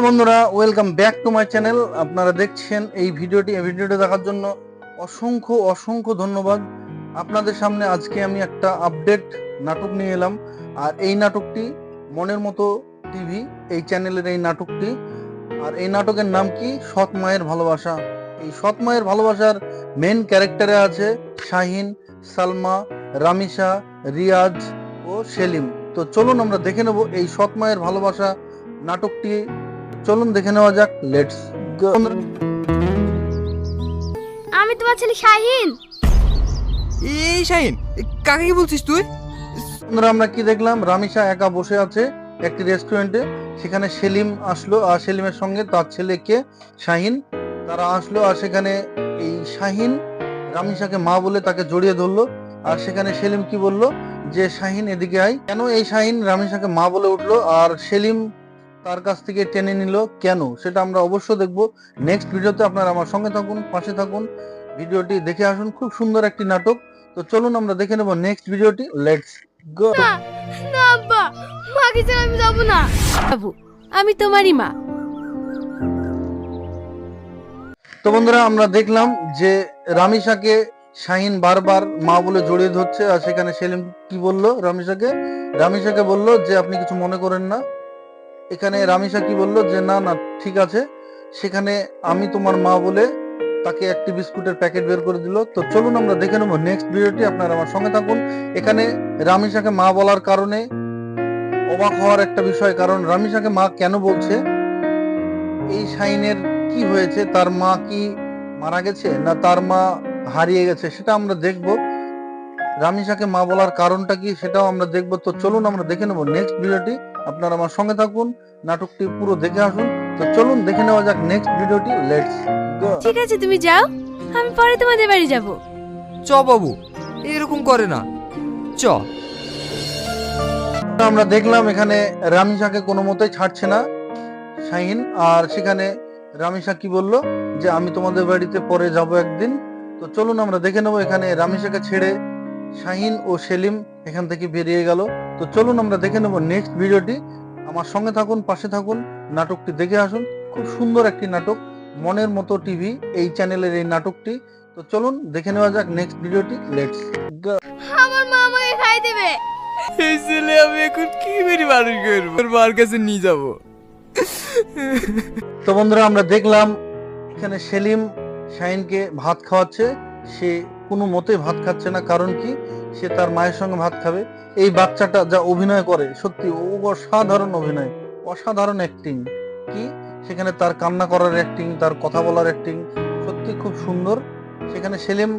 Hello বন্ধুরা welcome back to my channel আপনারা দেখছেন এই ভিডিওটি। এই ভিডিওটি দেখার জন্য অসংখ্য অসংখ্য ধন্যবাদ। আপনাদের সামনে আজকে আমি একটা আপডেট নাটক নিয়ে এলাম। আর এই নাটকটি মনের মতো টিভি, এই চ্যানেলের এই নাটকটি। আর এই নাটকের নাম কি? সৎ মায়ের ভালোবাসা। এই সৎ মায়ের ভালোবাসার মেন ক্যারেক্টারে আছে শাহিন, সালমা রামিসা রিয়াজ ও সেলিম। তো চলুন আমরা দেখে নেব এই সৎ মায়ের ভালোবাসা নাটকটি চলুন দেখে নেওয়া যাক লেটস আমি তোমার ছেলে শাহিন। এই শাহিন কাকে কি বলছিস তুই? বন্ধুরা আমরা কি দেখলাম? রামিসা একা বসে আছে একটি রেস্টুরেন্টে সেখানে সেলিম আসলো আর সেলিমের সঙ্গে তার ছেলেকে শাহিন। তারা আসলো আর সেখানে এই শাহিন রামিসাকে মা বলে তাকে জড়িয়ে ধরলো। আর সেখানে সেলিম কি বলল? যে শাহিন এদিকে আয়। কেন এই শাহিন রামিসাকে মা বলে উঠল? আর সেলিম তার কাছ থেকে টেনে নিল কেন? সেটা আমরা অবশ্য দেখব। নেক্সট ভিডিওতে আপনারা আমার সঙ্গে থাকুন পাশে থাকুন। ভিডিওটি দেখে আসুন খুব সুন্দর একটি নাটক। তো চলুন আমরা দেখে নেব নেক্সট ভিডিওটি লেটস গো না আব্বা মাকে ছেড়ে আমি যাব না। বাবু আমি তোমারই মা। তো বন্ধুরা আমরা দেখলাম যে রামিসাকে শাহিন বারবার মা বলে জড়িয়ে ধরছে আর সেখানে সেলিম কি বলল রামিসাকে রামিসাকে বলল যে আপনি কিছু মনে করেন না। এখানে রামিসা কি বলল যে, না না, ঠিক আছে। সেখানে আমি তোমার মা বলে তাকে একটি বিস্কুটের প্যাকেট বের করে দিল। তো চলুন আমরা দেখে নেব নেক্সট ভিডিওটি। আপনারা আমার সঙ্গে থাকুন। এখানে রামিসাকে মা বলার কারণে অবাক হওয়ার একটা বিষয়, কারণ রামিসাকে মা কেন বলছে? এই শাইনের কি হয়েছে? তার মা কি মারা গেছে? না, তার মা হারিয়ে গেছে? সেটা আমরা দেখব। রামিসাকে মা বলার কারণটা কি সেটাও আমরা দেখব। তো চলুন আমরা দেখে নেব নেক্সট ভিডিওটি। আপনারা আমার সঙ্গে থাকুন নাটকটি পুরো দেখে আসুন। তো চলুন দেখে নেওয়া যাক নেক্সট ভিডিওটি লেটস গো ঠিক আছে তুমি যাও আমি পরে তোমাদের বাড়ি যাব। চ বাবু এরকম করে না। চ। আমরা দেখলাম এখানে রামিসাকে কোনো মতেই ছাড়ছে না শাহিন। আর সেখানে রামিসা কি বলল? যে আমি তোমাদের বাড়িতে পরে যাব একদিন। তো চলুন আমরা দেখে নেব এখানে রামিসাকে ছেড়ে শাহিন ও সেলিম এখান থেকে বেরিয়ে গেল। তো চলুন আমরা দেখে নেব নেক্সট ভিডিওটি। আমার সঙ্গে থাকুন পাশে থাকুন নাটকটি দেখে আসুন। খুব সুন্দর একটি নাটক মনের মতো টিভি এই চ্যানেলের এই নাটকটি। তো চলুন দেখে নেওয়া যাক নেক্সট ভিডিওটি। লেটস আমার মা আমাকে খাই দেবে। এই ছেলে আমি এখন কি বেরি মানুষ করব? ওর মার কাছে নিয়ে যাব। তো বন্ধুরা আমরা দেখলাম এখানে সেলিম শাহিনকে ভাত খাওয়াচ্ছে। সে কোনো মতে ভাত খাচ্ছে না। কারণ কি? সে তার মায়ের সঙ্গে ভাত খাবে। এই বাচ্চাটা যা অভিনয় করে, সত্যি ও অসাধারণ অভিনয়, অসাধারণ অ্যাক্টিং কি? সেখানে তার কান্না করার অ্যাক্টিং তার কথা বলার অ্যাক্টিং সত্যি খুব সুন্দর। সেখানে সেলিম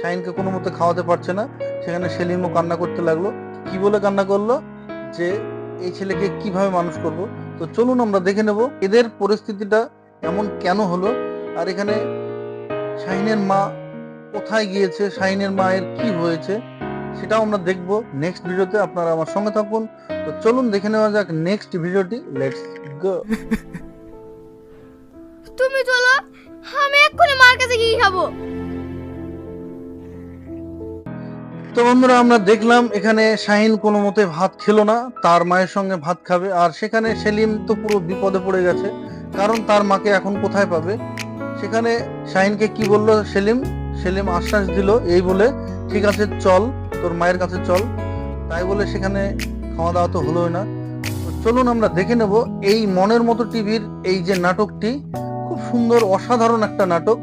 শাহিনকে কোনো মতে খাওয়াতে পারছে না। সেখানে সেলিমও কান্না করতে লাগল। কি বলে কান্না করল? যে এই ছেলেকে কীভাবে মানুষ করব? তো চলুন আমরা দেখে নেব এদের পরিস্থিতিটা এমন কেন হলো। আর এখানে শাহিনের মা কোথায় গিয়েছে শাহিনের মায়ের কি হয়েছে সেটাও আমরা দেখব নেক্সট ভিডিওতে আপনারা আমার সঙ্গে থাকুন। তো চলুন দেখে নেওয়া যাক নেক্সট ভিডিওটি লেটস গো তুমি চলো আমি এক্ষুনি মার কাছে গিয়ে খাব। তো বন্ধুরা আমরা দেখলাম এখানে শাহিন কোনো মতে ভাত খেলো না তার মায়ের সঙ্গে ভাত খাবে আর সেখানে সেলিম তো পুরো বিপদে পড়ে গেছে কারণ তার মাকে এখন কোথায় পাবে? সেখানে শাহিনকে কি বলল সেলিম? সেলিম আশ্বাস দিল, এই বলে, ঠিক আছে, চল, তোর মায়ের কাছে চল। তাই বলে সেখানে খাওয়া দাওয়া তো হলোই না। চলুন আমরা দেখে নেব এই মনের মতো টিভির এই যে নাটকটি, খুব সুন্দর, অসাধারণ একটা নাটক।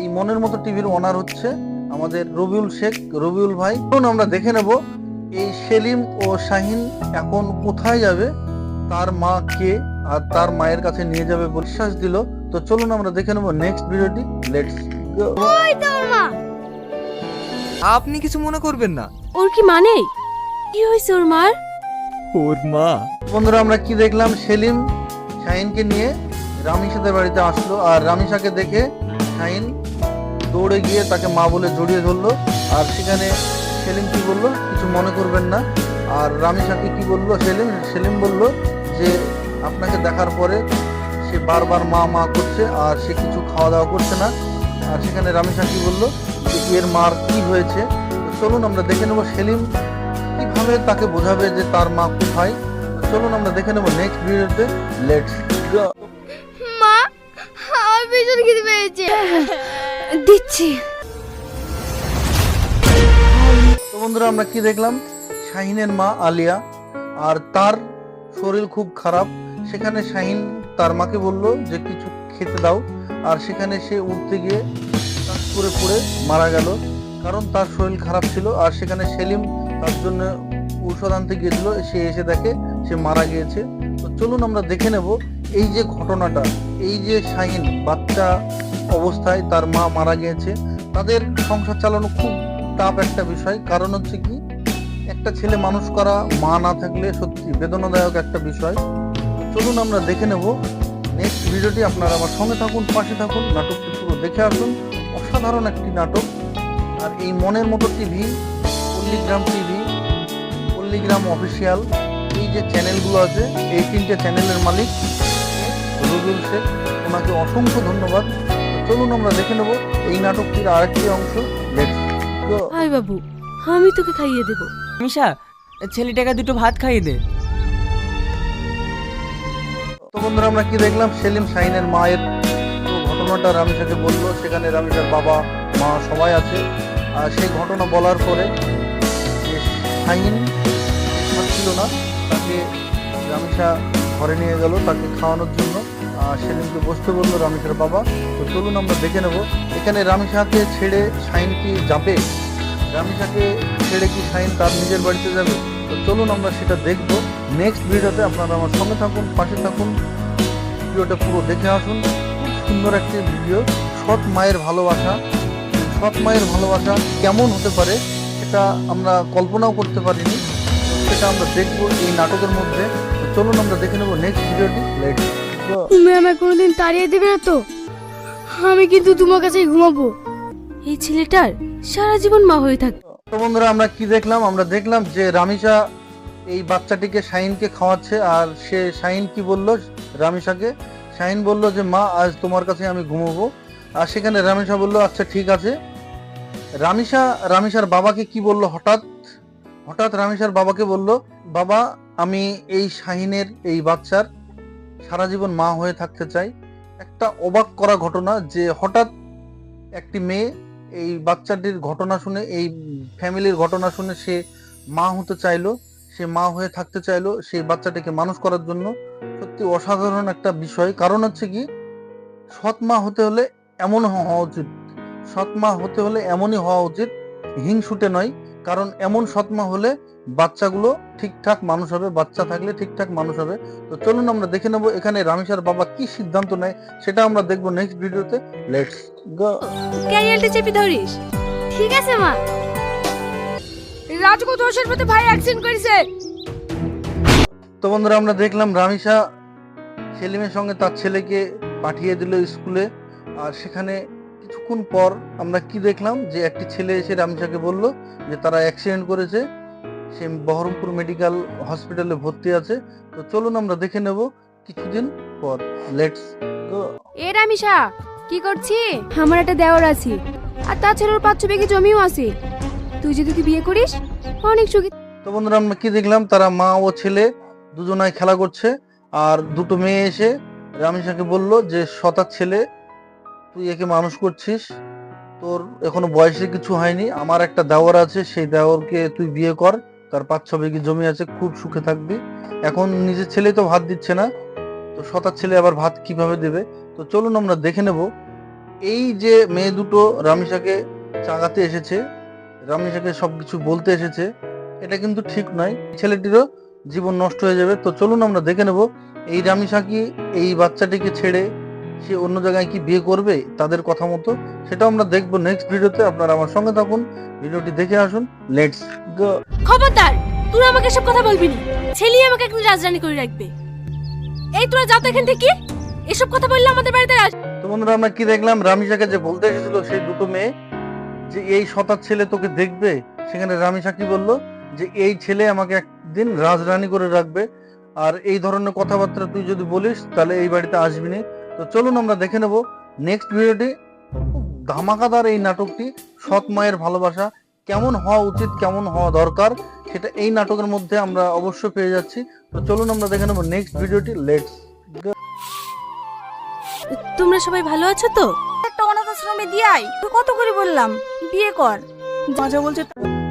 এই মনের মতো টিভির অনার হচ্ছে আমাদের রবিউল শেখ, রবিউল ভাই। চলুন আমরা দেখে নেব এই সেলিম ও শাহিন এখন কোথায় যাবে, তার মা কে আর তার মায়ের কাছে নিয়ে যাবে বিশ্বাস দিল। তো চলুন আমরা দেখে নেব নেক্সট ভিডিওটি, লেটস ওই মা। আপনি কিছু মনে করবেন না। ওর কি মানে কি হয়েছে ওর মার? ওর মা। বন্ধুরা আমরা কি দেখলাম? সেলিম শাহিনকে নিয়ে রামিসাদের বাড়িতে আসলো আর রামিসাকে দেখে শাহিন দৌড়ে গিয়ে তাকে মা বলে জড়িয়ে ধরলো। আর সেখানে সেলিম কি বলল? কিছু মনে করবেন না। আর রামিসাকে কি বলল? সেলিম সেলিম বলল যে আপনাকে দেখার পরে সে বারবার মা মা করছে আর সে কিছু খাওয়া দাওয়া করছে না। সেখানে রামিসা কি বলল যে এর মার কি হয়েছে? চলুন আমরা দেখে নেব সেলিম কীভাবে তাকে বোঝাবে যে তার মা কোথায়। চলুন আমরা দেখে নেব নেক্সট ভিডিওতে লেটস গো প্রচুর খিদে পেয়েছে। দিচ্ছি। তো বন্ধুরা আমরা কি দেখলাম? শাহিনের মা আলিয়া আর তার শরীর খুব খারাপ। সেখানে শাহিন তার মাকে বলল যে কিছু খেতে দাও। আর সেখানে সে উঠতে গিয়ে করে পড়ে মারা গেল। কারণ তার শরীর খারাপ ছিল আর সেখানে সেলিম তার জন্য ঔষধ আনতে গিয়েছিল। সে এসে দেখে সে মারা গিয়েছে। তো চলুন আমরা দেখে নেব এই যে ঘটনাটা, এই যে শাহিন বাচ্চা অবস্থায় তার মা মারা গিয়েছে। তাদের সংসার চালানো খুব টাফ একটা বিষয়। কারণ হচ্ছে কি, একটা ছেলে মানুষ করা, মা না থাকলে সত্যি বেদনাদায়ক একটা বিষয়। চলুন আমরা দেখে নেব নেক্সট ভিডিওটি আপনারা আমার সঙ্গে থাকুন পাশে থাকুন নাটকটি পুরো দেখে আসুন। অসাধারণ একটি নাটক। আর এই মনের মতো TV Palligram TV Palligram official এই যে চ্যানেলগুলো আছে এই তিনটে চ্যানেলের মালিক রুজুল শেখ। ওনাকে অসংখ্য ধন্যবাদ। চলুন আমরা দেখে নেব এই নাটকটির আরেকটি অংশ। লেটস গো হাই বাবু আমি তোকে খাইয়ে দেবো। মিশা ছেলেটাকে দুটো ভাত খাইয়ে দে। তো বন্ধুরা, আমরা কি দেখলাম? সেলিম শাহিনের মায়ের ঘটনাটা রামিসাকে বলল। সেখানে রামিসার বাবা, মা সবাই আছে। আর সেই ঘটনা বলার পরে শাহিন ছিল না, তাকে রামিসা ঘরে নিয়ে গেল তাকে খাওয়ানোর জন্য। সেলিমকে বসতে বলল রামিসার বাবা। তো চলুন আমরা দেখে নেব, এখানে রামিসাকে ছেড়ে শাহিন কি যাবে? রামিসাকে ছেড়ে কি শাহিন তার নিজের বাড়িতে যাবে? তো চলুন আমরা সেটা দেখব। নেক্সট ভিডিওতে আপনারা আমার সঙ্গে থাকুন পাশে থাকুন। ভিডিওটা পুরো দেখে আসুন। সুন্দর একটি ভিডিও। সৎ মায়ের ভালোবাসা। সৎ মায়ের ভালোবাসা কেমন হতে পারে সেটা আমরা কল্পনাও করতে পারিনি। সেটা আমরা দেখব এই নাটকের মধ্যে। চলুন আমরা দেখে নেব নেক্সট ভিডিওটি। লেট তুমি আমায় কোনোদিন তাড়িয়ে দেবে না তো? আমি কিন্তু তোমার কাছেই ঘুমাবো। এই ছেলেটার সারা জীবন মা হয়ে থাক তো বন্ধুরা আমরা কি দেখলাম? আমরা দেখলাম যে রামিসা এই বাচ্চাটিকে শাহিনকে খাওয়াচ্ছে, আর সে শাহিন কি বলল রামিসাকে শাহিন বলল যে, মা, আজ তোমার কাছে আমি ঘুমাবো। আর সেখানে রামিসা বলল আচ্ছা ঠিক আছে। রামিসা রামিসার বাবাকে কি বলল হঠাৎ? হঠাৎ রামিসার বাবাকে বলল, বাবা, আমি এই শাহিনের, এই বাচ্চার সারা জীবন মা হয়ে থাকতে চাই। একটা অবাক করা ঘটনা যে হঠাৎ একটি মেয়ে এই বাচ্চাটির ঘটনা শুনে, এই ফ্যামিলির ঘটনা শুনে সে মা হতে চাইলো। সে মা হয়ে থাকতে চাইলো সেই বাচ্চাটাকে মানুষ করার জন্য। সত্যি অসাধারণ একটা বিষয়। কারণ হচ্ছে কি, সৎ মা হতে হলে এমন হওয়া উচিত। সৎ মা হতে হলে এমনই হওয়া উচিত, হিংসুটে নয়। কারণ এমন সৎ মা হলে বাচ্চাগুলো ঠিকঠাক মানুষ হবে, বাচ্চা থাকলে ঠিকঠাক মানুষ হবে। তো চলুন আমরা দেখে নেব এখানে রামেশার বাবা কি সিদ্ধান্ত নেয়, সেটা আমরা দেখব নেক্সট ভিডিওতে লেটস গো ক্যারিয়ালটা চেপে ধরিস। ঠিক আছে মা। রাজকো দোষের মধ্যে ভাই অ্যাক্সিডেন্ট করেছে। তো বন্ধুরা আমরা দেখলাম রামিসা সেলিমের সঙ্গে তার ছেলেকে পাঠিয়ে দিল স্কুলে। আর সেখানে কিছুক্ষণ পর আমরা কি দেখলাম যে একটি ছেলে এসে রামিসাকে বলল যে তারা অ্যাক্সিডেন্ট করেছে। সে বহরমপুর মেডিকেল হসপিটালে ভর্তি আছে। তো চলুন আমরা দেখে নেব কিছুদিন পর। লেটস গো এ রামিসা কি করছি? আমার একটা দেওয়ার আছে। আর তাছাড়া ওর পাঁচ ছ বিঘে জমিও আছে। তুই যদি তুই বিয়ে করিস অনেক সুখী। তো বন্ধুরা, আমরা কি দেখলাম? তারা মা ও ছেলে দুজনায় খেলা করছে আর দুটো মেয়ে এসে রামিসাকে বলল যে, সতার ছেলে, তুই একে মানুষ করছিস। তোর এখনও বয়সে কিছু হয়নি। আমার একটা দেওয়ার আছে, সেই দেওয়ারকে তুই বিয়ে কর। তার পাঁচ ছ বিঘি জমি আছে, খুব সুখে থাকবি। এখন নিজের ছেলে তো ভাত দিচ্ছে না। তো সতার ছেলে আবার ভাত কীভাবে দেবে? তো চলুন আমরা দেখে নেব। এই যে মেয়ে দুটো রামিসাকে চাগাতে এসেছে রামিসাকে সবকিছু বলতে এসেছে এটা কিন্তু ঠিক নয়। ছেলেটিরও জীবন নষ্ট হয়ে যাবে। তো চলুন আমরা দেখে নেব এই রামিসা কি এই বাচ্চাটিকে ছেড়ে সে অন্য জায়গায় কি বিয়ে করবে তাদের কথা মতো? সেটা আমরা দেখব নেক্সট ভিডিওতে। আপনারা আমার সঙ্গে থাকুন ভিডিওটি দেখে আসুন লেটস গো খবরদার তুই আমাকে সব কথা বলবি না। ছেলে আমাকে একদিন রাজরানি করে রাখবে। এই তোরা যা তো এখান থেকে। এসব কথা বললে আমাদের বাড়িতে আস তো বন্ধুরা আমরা কি দেখলাম? রামিসাকে যে বলতে এসেছিল সেই দুটো মেয়ে যে এই সতার ছেলে তোকে দেখবে? সেখানে রামিসা কি বলল যে এই ছেলে আমাকে একদিন রাজরানী করে রাখবে। আর এই ধরনের কথাবার্তা তুই যদি বলিস, তাহলে এই বাড়িতে আসবি না। তো চলুন আমরা দেখে নেব। নেক্সট ভিডিওটি ধামাকাদার এই নাটকটি, সৎ মায়ের ভালোবাসা। কেমন হওয়া উচিত, কেমন হওয়া দরকার, সেটা এই নাটকের মধ্যে আমরা অবশ্যই পেয়ে যাচ্ছি। তো চলুন আমরা দেখে নেব নেক্সট ভিডিওটি লেটস তোমরা সবাই ভালো আছো তো? একটা অনাথ আশ্রমে দিয়াই? তো কত করে বললাম? বিয়ে কর। মজা বলছে,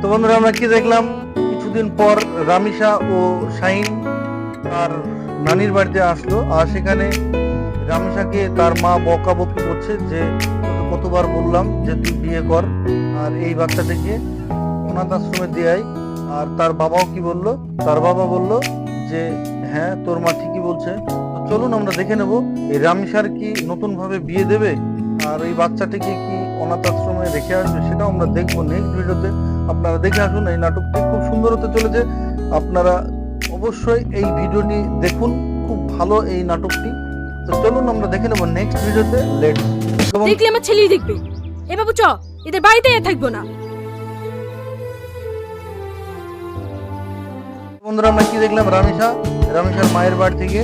তো বন্ধুরা, আমরা কি দেখলাম? কিছুদিন পর রামিসা ও শাহিন তার নানির বাড়িতে আসলো। আর সেখানে রামিসাকে তার মা বকাবকি করছে যে কতবার বললাম যে তুই বিয়ে কর। আর এই বাচ্চাটাকে অনাথ আশ্রমে দেয় আর তার বাবাও কি বলল? তার বাবা বলল যে হ্যাঁ তোর মা ঠিকই বলছে। চলুন, আমরা দেখে নেব, এই রামিসার কি নতুন ভাবে বিয়ে দেবে? আর এই বাচ্চাটিকে কি অনাথ আশ্রমে রেখে আসবে সেটাও আমরা দেখব নেক্সট ভিডিওতে আপনারা দেখে আসুন এই নাটকটি খুব সুন্দর হতে চলেছে। আপনারা অবশ্যই এই ভিডিওটি দেখুন খুব ভালো এই নাটকটি। তো চলুন আমরা দেখে নেব নেক্সট ভিডিওতে লেট দেখলে আমার ছেলেই দেখবে। এ বাবু চ এদের বাড়িতে থাকব না। বন্ধুরা আমরা কি দেখলাম? রামেশা রামেশার মায়ের বাড়ি থেকে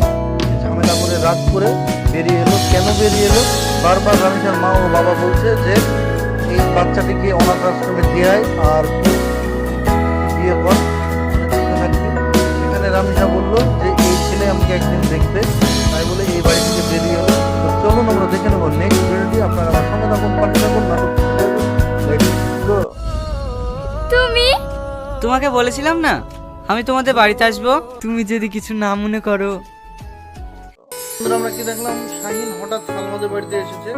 ঝামেলা করে রাত করে বেরিয়ে এলো। কেন বেরিয়ে এলো? বারবার রামেশার মা ও বাবা বলছে যে এই বাচ্চাটিকে অনাথ আশ্রমে দেয় আর বিয়ে কর। সেখানে রামেশা বলল যে এই ছেলে আমাকে একদিন দেখবে। তাই বলে এই বাড়ি থেকে বেরিয়ে এলো। তো চলুন আমরা দেখে নেব নেক্সট ভিডিওটি আপনারা আমার সঙ্গে থাকুন পাশে থাকুন go. তুমি? তোমাকে বলেছিলাম না আমি তোমাদের বাড়িতে আসব। তুমি যদি কিছু না মনে করো বন্ধুরা, আমরা কি দেখলাম? শাহিন হঠাৎ সালমাদের বাড়িতে এসেছে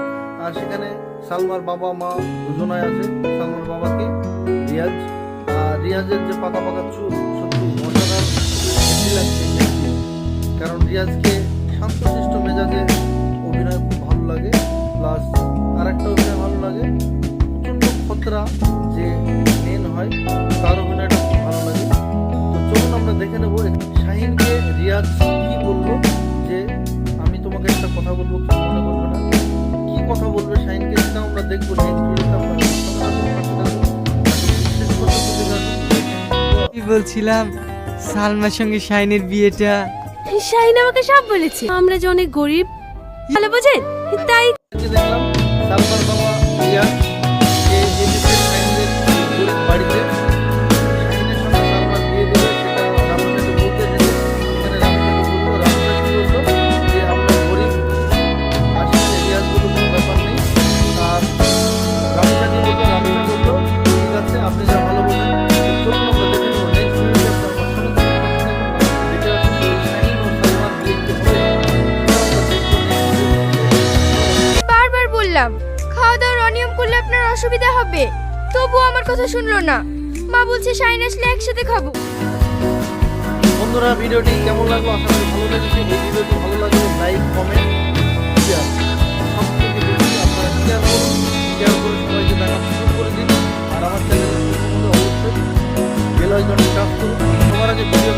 আর সেখানে সালমার বাবা মা দুজনাই আছে। সালমার বাবাকে রিয়াজ। আর রিয়াজের যে পাকা পাকা চুল সত্যি মজাদার। কারণ রিয়াজকে শান্তশিষ্ট মেজাজে অভিনয় খুব ভালো লাগে। প্লাস আর একটা অভিনয় ভালো লাগে প্রচণ্ড খতরা যে মেন হয় তার অভিনয়টা খুব ভালো লাগে। তো চলুন আমরা দেখে নেব শাহিনকে রিয়াজ কি বলল। তোমাকে একটা কথা বলব কি মনে বলব না? কি কথা বলবে সাইনকে সেটা আমরা দেখব নেক্সট ভিডিওতে আমার বলছিলাম সালমার সঙ্গে শাইনের বিয়েটা। শাইন আমাকে সব বলেছে। আমরা যে অনেক গরিব ভালো বোঝেন? তাই দেখলাম সালমার বাবা বললাম খাওয়া দাওয়ার অনিয়ম করলে আপনার অসুবিধা হবে। তবুও আমার কথা শুনলো না। মা বলছে, শাইন আসলে একসাথে খাব। বন্ধুরা, ভিডিওটি কেমন লাগল? আশা করি ভালো লেগেছে। এই ভিডিওটি ভালো লাগলে লাইক, কমেন্ট শেয়ার সব থেকে বেশি আপনারা শেয়ার করুন। শেয়ার করে সবাইকে দেখার সুযোগ করে দিন। আর আমার চ্যানেলের মধ্যে অবশ্যই বেল আইকনটি টাচ করুন। সবার আগে ভিডিও